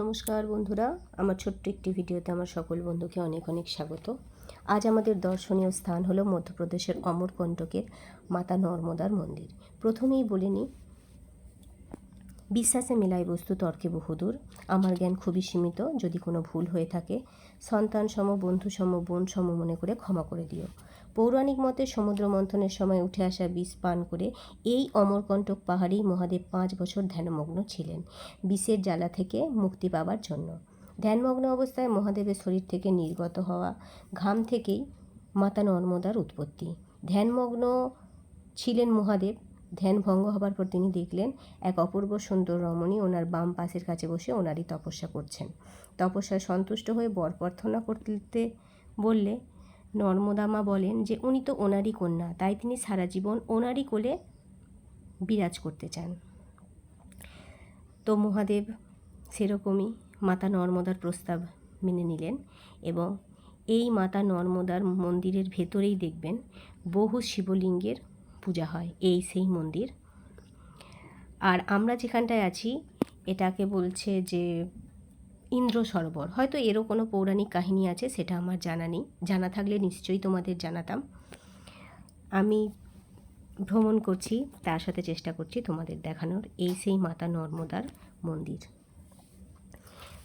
নমস্কার বন্ধুরা, আমার ছোট্ট একটি ভিডিওতে আমার সকল বন্ধুকে অনেক অনেক স্বাগত। আজ আমাদের দর্শনীয় স্থান হলো মধ্যপ্রদেশের অমরকণ্টকের মাতা নর্মদার মন্দির। প্রথমেই বলে নিই বিশ্বাসে মেলাই বস্তু তর্কে বহুদূর। আমার জ্ঞান খুবই সীমিত, যদি কোনো ভুল হয়ে থাকে, সন্তান সম, বন্ধু সম, বোন সম মনে করে ক্ষমা করে দিও। পৌরাণিক মতে সমুদ্র মন্থনের সময় উঠে আসা বিষ পান করে এই অমরকণ্টক পাহাড়েই মহাদেব পাঁচ বছর ধ্যানমগ্ন ছিলেন, বিষের জ্বালা থেকে মুক্তি পাবার জন্য। ধ্যানমগ্ন অবস্থায় মহাদেবের শরীর থেকে নির্গত হওয়া ঘাম থেকেই মাতা নর্মদার উৎপত্তি। ধ্যানমগ্ন ছিলেন মহাদেব ধ্যান ভঙ্গ হবার পর তিনি দেখলেন এক অপূর্ব সুন্দর রমণী ওনার বাম পাশের কাছে বসে ওনারই তপস্যা করছেন। তপস্যায় সন্তুষ্ট হয়ে বর প্রার্থনা করতে বললে, নর্মদামা বলেন যে, উনি তো ওনারই কন্যা, তাই তিনি সারা জীবন ওনারই কোলে বিরাজ করতে চান। তো মহাদেব সেরকমই মাতা নর্মদার প্রস্তাব মেনে নিলেন এবং এই মাতা নর্মদার মন্দিরের ভেতরেই দেখবেন বহু শিবলিঙ্গের পূজা হয়, এই সেই মন্দির। আর আমরা যেখানটায় আছি, এটাকে বলছে যে ইন্দ্র সরোবর। হয়তো এরও কোনো পৌরাণিক কাহিনী আছে, সেটা আমার জানা নেই। জানা থাকলে নিশ্চয়ই তোমাদের জানাতাম। আমি ভ্রমণ করছি, তার সাথে চেষ্টা করছি তোমাদের দেখানোর। এই সেই মাতা নর্মদার মন্দির।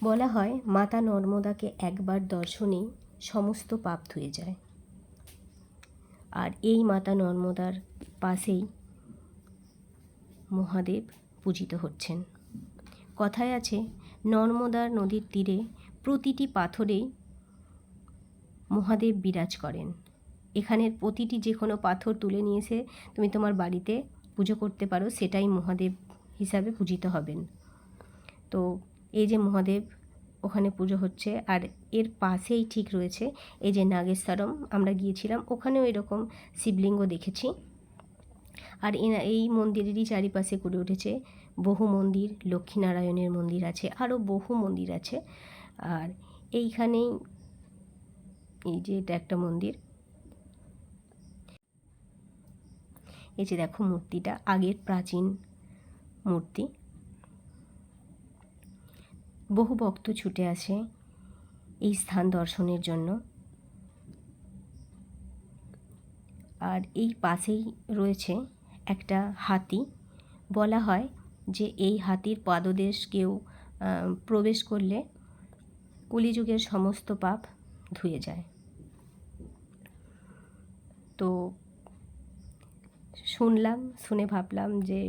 বলা হয়, মাতা নর্মদাকে একবার দর্শনেই সমস্ত পাপ ধুয়ে যায়। আর এই মাতা নর্মদার পাশেই মহাদেব পূজিত হচ্ছেন। কথায় আছে, নর্মদার নদীর তীরে প্রতিটি পাথরেই মহাদেব বিরাজ করেন। এখানের প্রতিটি যে কোনো পাথর তুলে নিয়ে এসে তুমি তোমার বাড়িতে পুজো করতে পারো, সেটাই মহাদেব হিসাবে পূজিত হবেন। তো এই যে মহাদেব ওখানে পুজো হচ্ছে। আর এর পাশেই ঠিক রয়েছে এই যে নাগেশ্বরম, আমরা গিয়েছিলাম। ওখানেও এরকম শিবলিঙ্গ দেখেছি। আর এই মন্দিরেরই চারিপাশে গড়ে উঠেছে বহু মন্দির, লক্ষ্মীনারায়ণের মন্দির আছে, আরও বহু মন্দির আছে। আর এইখানেই এই যে এটা একটা মন্দির। এই যে দেখো মূর্তিটা, আগের প্রাচীন মূর্তি। বহু ভক্ত ছুটে আসে এই স্থান দর্শনের জন্য। আর এই পাশেই রয়েছে একটা হাতি। বলা হয় যে এই হাতির পাদদেশ কেউ প্রবেশ করলে কলিযুগের সমস্ত পাপ ধুয়ে যায়। তো শুনলাম, শুনে ভাবলাম যে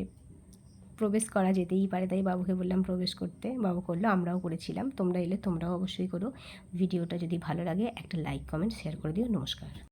প্রবেশ করা যেতেই পারে, তাই বাবুকে বললাম প্রবেশ করতে। বাবু করল, আমরাও করেছিলাম। তোমরা এলে তোমরাও অবশ্যই করো। ভিডিওটা যদি ভালো লাগে, একটা লাইক কমেন্ট শেয়ার করে দিও। নমস্কার।